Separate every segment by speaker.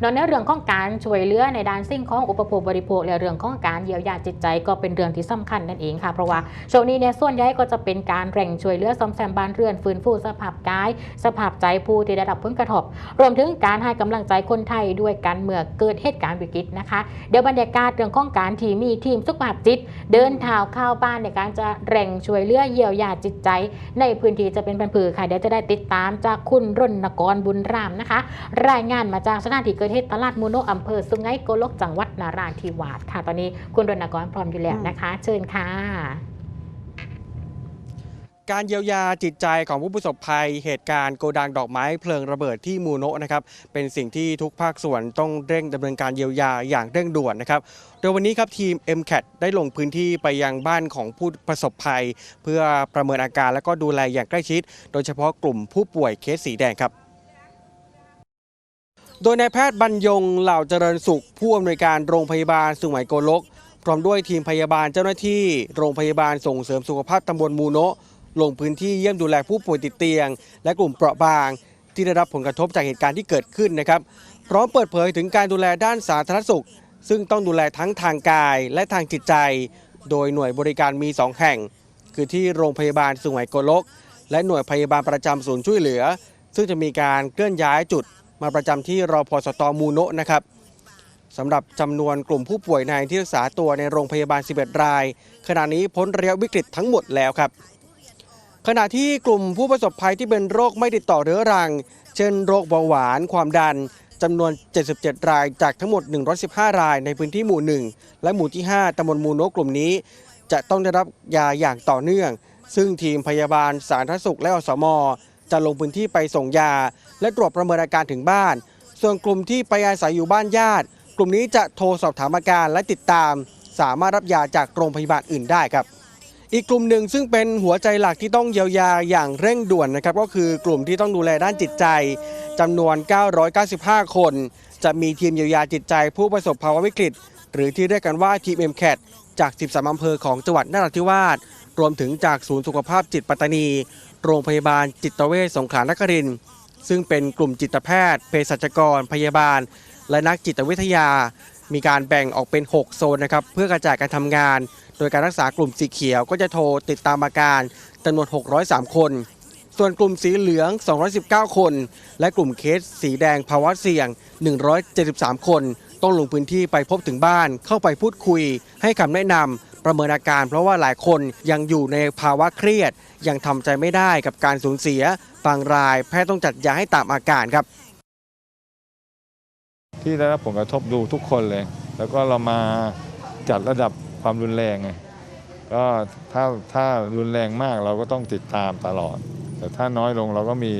Speaker 1: โดยในเรื่องของการช่วยเหลือในด้านสิ่งของอุปโภคบริโภคและเรื่องของการเยียวยาจิตใจก็เป็นเรื่องที่สำคัญนั่นเองค่ะ เพราะว่าช่วงนี้เนี่ยส่วนใหญ่ก็จะเป็นการแร่งช่วยเหลือซ่อมแซมบ้านเรือนฟื้นฟูสภาพกาย สภาพใจผู้ที่ได้รับผลกระทบ รวมถึงการให้กำลังใจคนไทยด้วยกันเมื่อเกิดเหตุการณ์วิกฤตนะคะ เดี๋ยวบรรยากาศเรื่องของการที่มีทีมสุขภาพจิต เดินเท้าเข้าบ้านในการจะแร่งช่วยเหลือเยียวยาจิตใจ ในพื้นที่จะเป็นพันผือค่ะเดี๋ยวจะได้ติดตามจากคุณรณกรบุญรามนะคะ รายงานมาจากสถานที่เกิดเหตุตลาดมูโนอำเภอสุไหงโกลกจังหวัดนาราธิวาสค่ะ ตอนนี้คุณรณกรพร้อมอยู่แล้วนะคะ เชิญค่ะ
Speaker 2: การเยียวยาจิตใจของผู้ประสบภัย เหตุการณ์โกดังดอกไม้เพลิงระเบิดที่มูโนะนะครับเป็นสิ่งที่ทุกภาคส่วนต้องเร่งดำเนินการเยียวยาอย่างเร่งด่วนนะครับ โดยวันนี้ครับทีม MCAT ได้ลงพื้นที่ไปยังบ้านของผู้ประสบภัย เพื่อประเมินอาการและก็ดูแลอย่างใกล้ชิด โดยเฉพาะกลุ่มผู้ป่วยเคสสีแดงครับ โดยนายแพทย์บรรยงเหล่าเจริญสุข ผู้อำนวยการโรงพยาบาลสุไหงโกลก พร้อมด้วยทีมพยาบาลเจ้าหน้าที่ โรงพยาบาลส่งเสริมสุขภาพตำบลมูโนะลงพื้นที่เยี่ยมดูแลผู้ป่วยติดเตียง และกลุ่มเปราะบาง ที่ได้รับผลกระทบจากเหตุการณ์ที่เกิดขึ้นนะครับ พร้อมเปิดเผยถึงการดูแลด้านสาธารณสุข ซึ่งต้องดูแลทั้งทางกายและทางจิตใจ โดยหน่วยบริการมี 2 แห่ง คือที่โรงพยาบาลสุไหงโกลก และหน่วยพยาบาลประจำศูนย์ช่วยเหลือ ซึ่งจะมีการเคลื่อนย้ายจุด มาประจำที่รอพสตมูโนะนะครับสำหรับจำนวนกลุ่มผู้ป่วยในที่รักษาตัวในโรงพยาบาล 11 ราย ขณะนี้พ้นระยะวิกฤตทั้งหมดแล้วครับ ขณะที่กลุ่มผู้ประสบภัยที่เป็นโรคไม่ติดต่อเรื้อรัง เช่นโรคเบาหวานความดันจำนวน 77 รายจากทั้งหมด 115 รายในพื้นที่หมู่ 1 และหมู่ที่ 5ตำบลมูโนะกลุ่มนี้ จะต้องได้รับยาอย่างต่อเนื่อง ซึ่งทีมพยาบาลสาธารณสุขและอสม จะลงพื้นที่ไปส่งยา และตรวจประเมินอาการถึงบ้าน ส่วนกลุ่มที่ไปอาศัยอยู่บ้านญาติ กลุ่มนี้จะโทรสอบถามอาการและติดตาม สามารถรับยาจากโรงพยาบาลอื่นได้ครับ อีกกลุ่มหนึ่งซึ่งเป็นหัวใจหลักที่ต้องเยียวยาอย่างเร่งด่วนนะครับ ก็คือกลุ่มที่ต้องดูแลด้านจิตใจจำนวน 995 คน จะมีทีมเยียวยาจิตใจผู้ประสบภาวะวิกฤต หรือที่เรียกกันว่าทีม MCAT จาก 13อำเภอของจังหวัดนราธิวาสรวมถึงจากศูนย์สุขภาพจิตปัตตานี โรงพยาบาลจิตเวชสงขลานครินทร์ซึ่งเป็นกลุ่มจิตแพทย์เภสัชกร พยาบาล และนักจิตวิทยา มีการแบ่งออกเป็น 6 โซนนะครับเพื่อกระจายการทำงาน โดยการรักษากลุ่มสีเขียวก็จะโทรติดตามอาการจำนวน 603 คน ส่วนกลุ่มสีเหลือง 219 คน และกลุ่มเคสสีแดงภาวะเสี่ยง 173 คน ต้องลงพื้นที่ไปพบถึงบ้าน เข้าไปพูดคุย ให้คำแนะนำประเมินอาการเพราะว่าหลายคนยังอยู่ในภาวะเครียด ยังทำใจไม่ได้กับการสูญเสียบางรายแพทย์ต้องจัดยาให้ตามอาการครับ
Speaker 3: ที่ได้รับผลกระทบดูทุกคนเลย แล้วก็เรามาจัดระดับความรุนแรงไงก็ถ้าถ้ารุนแรงมากเราก็ต้องติดตามตลอด แต่ถ้าน้อยลงเราก็มี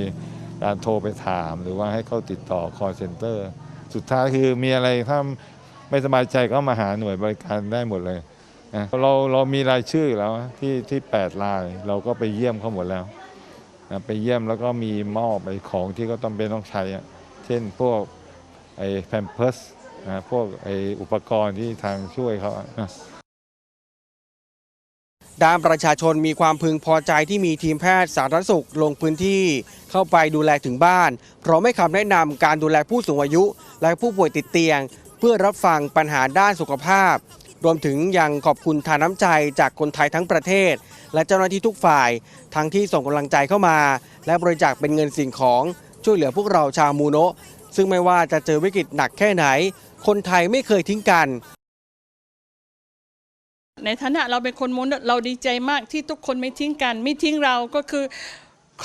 Speaker 3: การโทรไปถาม หรือว่าให้เขาติดต่อ call center สุดท้ายคือมีอะไรถ้าไม่สบายใจก็มาหาหน่วยบริการได้หมดเลย เราเรามีรายชื่อแล้วที่ที่แปดรายเราก็ไปเยี่ยมเขาหมดแล้ว ไปเยี่ยมแล้วก็มีมอบไปของที่เขาต้องเป็นต้องใช้อะเช่นพวกไอ้แพมเพิร์สนะพวกไอ้อุปกรณ์ที่ทางช่วยเขา
Speaker 2: ด้านประชาชนมีความพึงพอใจที่มีทีมแพทย์สาธารณสุขลงพื้นที่เข้าไปดูแลถึงบ้าน พร้อมให้คำแนะนำการดูแลผู้สูงอายุ และผู้ป่วยติดเตียง เพื่อรับฟังปัญหาด้านสุขภาพ รวมถึงยังขอบคุณทานน้ำใจจากคนไทยทั้งประเทศ และเจ้าหน้าที่ทุกฝ่าย ทั้งที่ส่งกำลังใจเข้ามา และบริจาคเป็นเงินสิ่งของช่วยเหลือพวกเราชาวมูโนะซึ่งไม่ว่าจะเจอวิกฤตหนักแค่ไหน คนไทยไม่เคยทิ้งกัน
Speaker 4: ในฐานะเราเป็นคนมุนเราดีใจมากที่ทุกคนไม่ทิ้งกัน ไม่ทิ้งเราก็คือ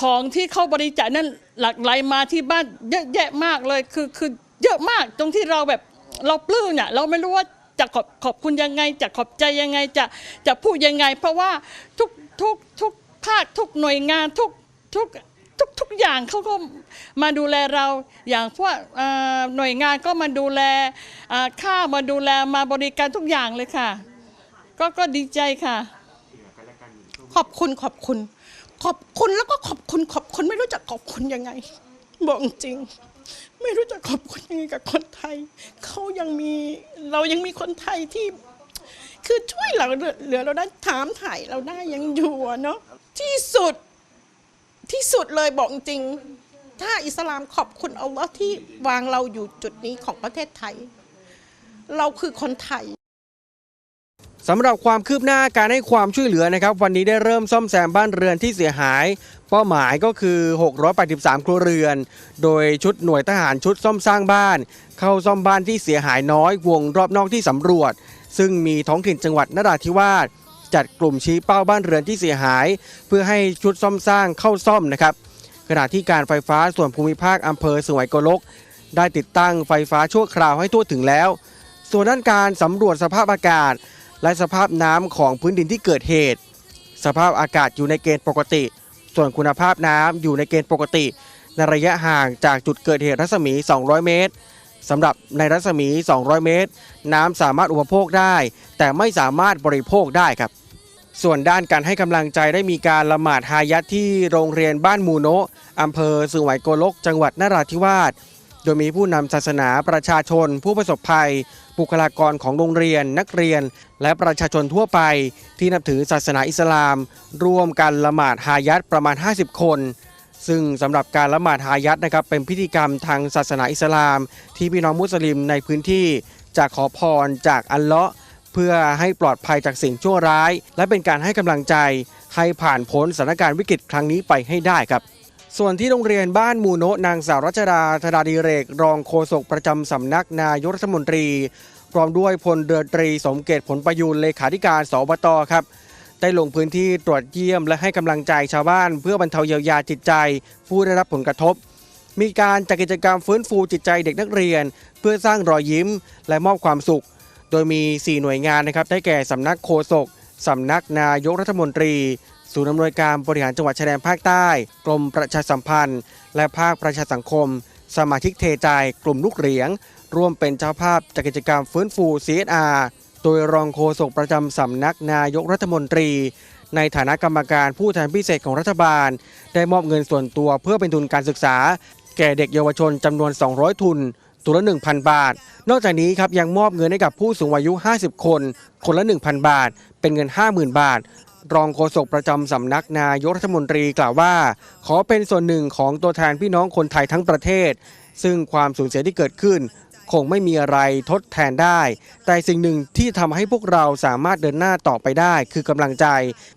Speaker 4: ของที่เข้าบริจาคนั้นหลั่งไหลมาที่บ้านเยอะแยะมากเลยคือคือเยอะมากตรงที่เราแบบเราปลื้มเนี่ยเราไม่รู้ว่า จะขอบขอบคุณยังไง จะขอบใจยังไงจะจะพูดยังไง เพราะว่าทุกทุกทุกภาคทุกหน่วยงานทุกทุกทุกทุกอย่างเขาก็มาดูแลเราอย่างพวกหน่วยงานก็มาดูแลข้าวมาดูแลมาบริการทุกอย่างเลยค่ะ ก็ก็ดีใจค่ะ
Speaker 5: ขอบคุณขอบคุณ ขอบคุณแล้วก็ขอบคุณขอบคุณไม่รู้จักขอบคุณยังไงบอกจริง ไม่รู้จะขอบคุณยังไงกับคนไทยเขายังมีเรายังมีคนไทยที่ คือช่วยเราเหลือเราได้ถามถ่ายเราได้ยังอยู่เนาะที่สุดที่สุดเลยบอกจริง ถ้าอิสลามขอบคุณอัลลอฮ์ที่วางเราอยู่จุดนี้ของประเทศไทย เราคือคนไทย
Speaker 2: สำหรับความคืบหน้าการให้ความช่วยเหลือนะครับ วันนี้ได้เริ่มซ่อมแซมบ้านเรือนที่เสียหาย เป้าหมายก็คือ 683 ครัวเรือน โดยชุดหน่วยทหารชุดซ่อมสร้างบ้าน เข้าซ่อมบ้านที่เสียหายน้อยวงรอบนอกที่สำรวจ ซึ่งมีท้องถิ่นจังหวัดนราธิวาสจัดกลุ่มชี้เป้าบ้านเรือนที่เสียหาย เพื่อให้ชุดซ่อมสร้างเข้าซ่อมนะครับขณะที่การไฟฟ้าส่วนภูมิภาคอำเภอสุไหงโกลก ได้ติดตั้งไฟฟ้าชั่วคราวให้ทั่วถึงแล้ว ส่วนด้านการสำรวจสภาพอากาศ และสภาพน้ำของพื้นดินที่เกิดเหตุ สภาพอากาศอยู่ในเกณฑ์ปกติ ส่วนคุณภาพน้ำอยู่ในเกณฑ์ปกติ ในระยะห่างจากจุดเกิดเหตุรัศมี 200 เมตรสำหรับในรัศมี 200 เมตร น้ำสามารถอุปโภคได้ แต่ไม่สามารถบริโภคได้ครับ ส่วนด้านการให้กำลังใจได้มีการละหมาดฮายัดที่โรงเรียนบ้านมูโนะอำเภอสุไหงโกลก จังหวัดนราธิวาส โดยมีผู้นำศาสนาประชาชน ผู้ประสบภัย บุคลากรของโรงเรียน นักเรียน และประชาชนทั่วไป ที่นับถือศาสนาอิสลาม ร่วมกันละหมาดฮายัดประมาณ 50 คน ซึ่งสำหรับการละหมาดฮายัดนะครับเป็นพิธีกรรมทางศาสนาอิสลาม ที่พี่น้องมุสลิมในพื้นที่จะขอพรจากอัลเลาะห์เพื่อให้ปลอดภัยจากสิ่งชั่วร้าย และเป็นการให้กำลังใจให้ผ่านพ้นสถานการณ์วิกฤตครั้งนี้ไปให้ได้ครับ ส่วนที่โรงเรียนบ้านมูโนะนางสาวรัชดาธดาดีเรก รองโฆษกประจำสำนักนายกรัฐมนตรีพร้อมด้วยพลเรือตรีสมเกตผลประยูนเลขาธิการสบตครับได้ลงพื้นที่ตรวจเยี่ยมและให้กำลังใจชาวบ้าน เพื่อบรรเทาเยียวยาจิตใจ ผู้ได้รับผลกระทบ มีการจัดกิจกรรมฟื้นฟูจิตใจเด็กนักเรียน เพื่อสร้างรอยยิ้มและมอบความสุข โดยมี 4 หน่วยงานนะครับได้แก่สำนักโฆษกสำนักนายกรัฐมนตรี ศูนย์อำนวยการบริหารจังหวัดชายแดนภาคใต้ กรมประชาสัมพันธ์ และภาคประชาสังคม สมาชิกเทใจกลุ่มลูกเหรียง ร่วมเป็นเจ้าภาพจัดกิจกรรมฟื้นฟู CSR โดยรองโฆษกประจำสำนักนายกรัฐมนตรี ในฐานะกรรมการผู้แทนพิเศษของรัฐบาล ได้มอบเงินส่วนตัวเพื่อเป็นทุนการศึกษา แก่เด็กเยาวชนจำนวน 200 ทุนตัวละ 1,000 บาท นอกจากนี้ครับยังมอบเงินให้กับผู้สูงอายุ 50 คน คนละ 1,000 บาท เป็นเงิน 50,000 บาท รองโฆษกประจำสำนักนายกรัฐมนตรีกล่าวว่า ขอเป็นส่วนหนึ่งของตัวแทนพี่น้องคนไทยทั้งประเทศ ซึ่งความสูญเสียที่เกิดขึ้น คงไม่มีอะไรทดแทนได้ แต่สิ่งหนึ่งที่ทำให้พวกเราสามารถเดินหน้าต่อไปได้ คือกำลังใจ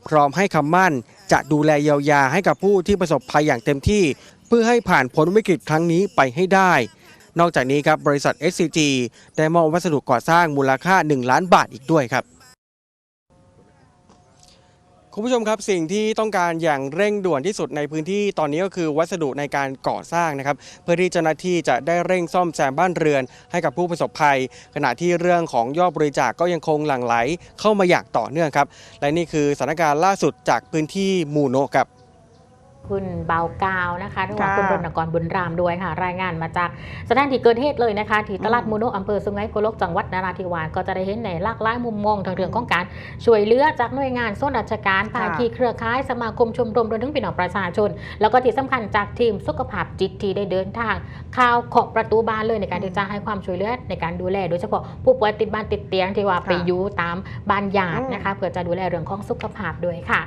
Speaker 2: พร้อมให้คำมั่น จะดูแลเยียวยาให้กับผู้ที่ประสบภัยอย่างเต็มที่ เพื่อให้ผ่านพ้นวิกฤตครั้งนี้ไปให้ได้นอกจากนี้ครับบริษัท SCG ได้มอบวัสดุก่อสร้างมูลค่า 1 ล้านบาทอีกด้วยครับ คุณผู้ชมครับสิ่งที่ต้องการอย่างเร่งด่วนที่สุดในพื้นที่ตอนนี้ก็คือวัสดุในการก่อสร้างนะครับเพื่อที่เจ้าหน้าที่จะได้เร่งซ่อมแซมบ้านเรือน ให้กับผู้ประสบภัย ขณะที่เรื่องของยอดบริจาคก็ยังคงหลั่งไหลเข้ามาอย่างต่อเนื่องครับ และนี่คือสถานการณ์ล่าสุดจากพื้นที่มูโนะครับ
Speaker 1: คุณเบากาวนะคะหรือว่า
Speaker 6: ค่ะ
Speaker 1: คุณรณกรบุญรามด้วยค่ะ รายงานมาจากสถานที่เกิดเหตุเลยนะคะ ที่ตลาดมูโนะอำเภอสุไหงโกลกจังหวัดนราธิวาสก็จะได้เห็นในหลากหลายมุมมองทางเรื่องของการช่วยเหลือจากหน่วยงานส่วนราชการภาคีเครือข่ายสมาคมชมรมรวมถึงพี่น้องประชาชน แล้วก็ที่สำคัญจากทีมสุขภาพจิตที่ได้เดินทางเข้าวขอบประตูบ้านเลยในการที่จะให้ความช่วยเหลือในการดูแล โดยเฉพาะผู้ป่วยติดบ้านติดเตียงที่ว่าไปอยู่ตามบ้านญาตินะคะเพื่อจะดูแลเรื่องของสุขภาพด้วยค่ะ